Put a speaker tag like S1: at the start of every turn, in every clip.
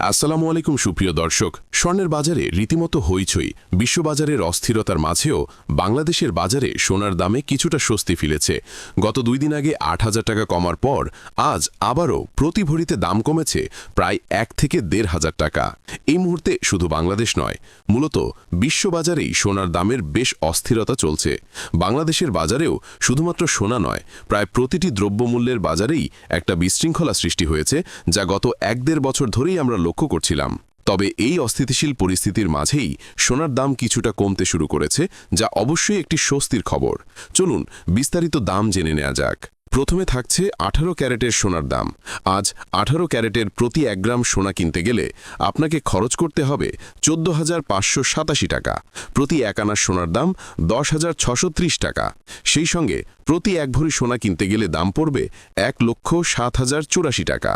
S1: আসসালামু আলাইকুম, সুপ্রিয় দর্শক। স্বর্ণের বাজারে রীতিমতো হইচই। বিশ্ববাজারের অস্থিরতার মাঝেও বাংলাদেশের বাজারে সোনার দামে কিছুটা স্বস্তি ফিরেছে গত দুই দিন আগে আট হাজার টাকা কমার পর আজ আবারও প্রতি ভরিতে দাম কমেছে প্রায় এক থেকে দেড় হাজার টাকা। এই মুহূর্তে শুধু বাংলাদেশ নয়, মূলত বিশ্ববাজারেই সোনার দামের বেশ অস্থিরতা চলছে। বাংলাদেশের বাজারেও শুধুমাত্র সোনা নয়, প্রায় প্রতিটি দ্রব্যমূল্যের বাজারেই একটা বিশৃঙ্খলা সৃষ্টি হয়েছে, যা গত এক দেড় বছর ধরেই আমরা লক্ষ্য করছিলাম। তবে এই অস্থিতিশীল পরিস্থিতির মাঝেই সোনার দাম কিছুটা কমতে শুরু করেছে, যা অবশ্যই একটি স্বস্তির খবর। চলুন বিস্তারিত দাম জেনে নেওয়া যাক। প্রথমে থাকছে আঠারো ক্যারেটের সোনার দাম। আজ আঠারো ক্যারেটের প্রতি এক গ্রাম সোনা কিনতে গেলে আপনাকে খরচ করতে হবে চোদ্দ হাজার পাঁচশো সাতাশি টাকা। প্রতি এক আনার সোনার দাম দশ হাজার ছশো ত্রিশ টাকা। সেই সঙ্গে প্রতি এক ভরি সোনা কিনতে গেলে দাম পড়বে এক লক্ষ সাত হাজার চুরাশি টাকা।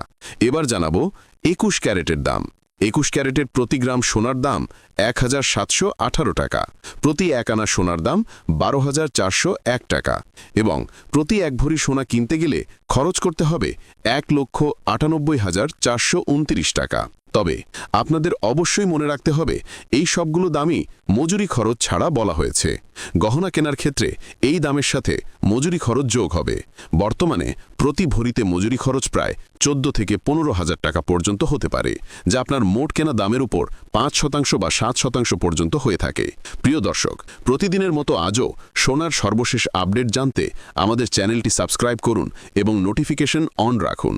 S1: এবার জানাব একুশ ক্যারেটের দাম। একুশ ক্যারেটের প্রতি গ্রাম সোনার দাম এক হাজার সাতশো আঠারো টাকা। প্রতি এক আনা সোনার দাম বারো হাজার চারশো এক টাকা। এবং প্রতি এক ভরি সোনা কিনতে গেলে খরচ করতে হবে এক লক্ষ আটানব্বই হাজার চারশো উনত্রিশ টাকা। তবে আপনাদের অবশ্যই মনে রাখতে হবে, এই সবগুলো দামই মজুরি খরচ ছাড়া বলা হয়েছে। গহনা কেনার ক্ষেত্রে এই দামের সাথে মজুরি খরচ যোগ হবে। বর্তমানে প্রতি ভরিতে মজুরি খরচ প্রায় চোদ্দ থেকে পনেরো হাজার টাকা পর্যন্ত হতে পারে, যা আপনার মোট কেনা দামের উপর পাঁচ শতাংশ বা সাত শতাংশ পর্যন্ত হয়ে থাকে। প্রিয় দর্শক, প্রতিদিনের মতো আজও সোনার সর্বশেষ আপডেট জানতে আমাদের চ্যানেলটি সাবস্ক্রাইব করুন এবং নোটিফিকেশন অন রাখুন।